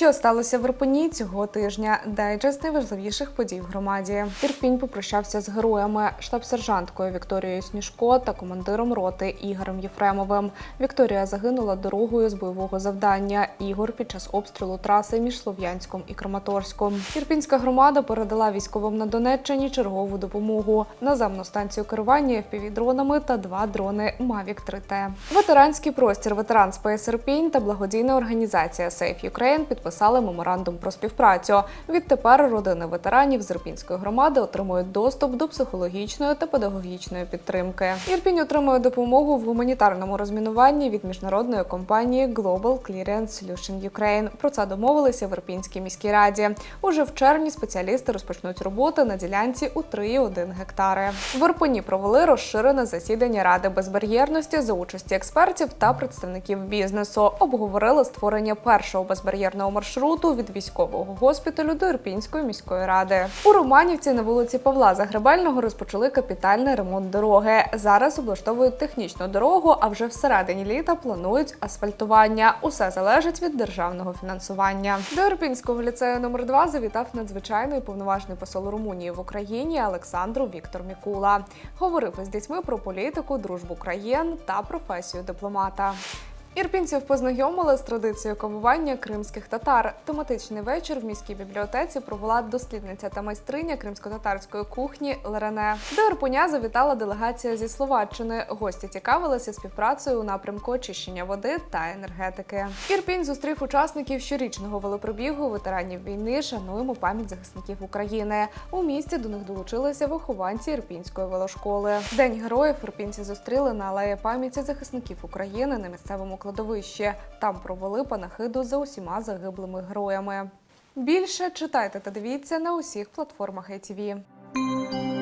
Що сталося в Ірпені цього тижня? Дайджест найважливіших подій в громаді. Ірпінь попрощався з героями, штаб-сержанткою Вікторією Сніжко та командиром роти Ігорем Єфремовим. Вікторія загинула дорогою з бойового завдання. Ігор під час обстрілу траси між Слов'янськом і Краматорськом. Ірпінська громада передала військовим на Донеччині чергову допомогу. Наземну станцію керування FPV-дронами та два дрони Mavic 3T. Ветеранський простір Ветеран Спейс Ірпінь та благодійна організація Safe Ukraine підписали меморандум про співпрацю. Відтепер родини ветеранів з Ірпінської громади отримують доступ до психологічної та педагогічної підтримки. Ірпінь отримує допомогу в гуманітарному розмінуванні від міжнародної компанії Global Clearance Solution Ukraine. Про це домовилися в Ірпінській міській раді. Уже в червні спеціалісти розпочнуть роботи на ділянці у 3,1 гектари. В Ірпені провели розширене засідання ради безбар'єрності за участі експертів та представників бізнесу. Обговорили створення першого безбар'єрного маршруту від військового госпіталю до Ірпінської міської ради. У Романівці на вулиці Павла Загребельного розпочали капітальний ремонт дороги. Зараз облаштовують технічну дорогу, а вже всередині літа планують асфальтування. Усе залежить від державного фінансування. До Ірпінського ліцею номер 2 завітав надзвичайний повноважний посол Румунії в Україні Олександру Віктор Мікула. Говорив із дітьми про політику, дружбу країн та професію дипломата. Ірпінців познайомили з традицією кавування кримських татар. Тематичний вечір в міській бібліотеці провела дослідниця та майстриня кримсько-татарської кухні Лерене. До Ірпеня завітала делегація зі Словаччини. Гості цікавилися співпрацею у напрямку очищення води та енергетики. Ірпінь зустрів учасників щорічного велопробігу ветеранів війни. Шануємо пам'ять захисників України. У місті до них долучилися вихованці Ірпінської велошколи. День героїв ірпінці зустріли на алеї пам'яті захисників України на місцевому кладовищі. Там провели панахиду за усіма загиблими героями. Більше читайте та дивіться на усіх платформах ITV.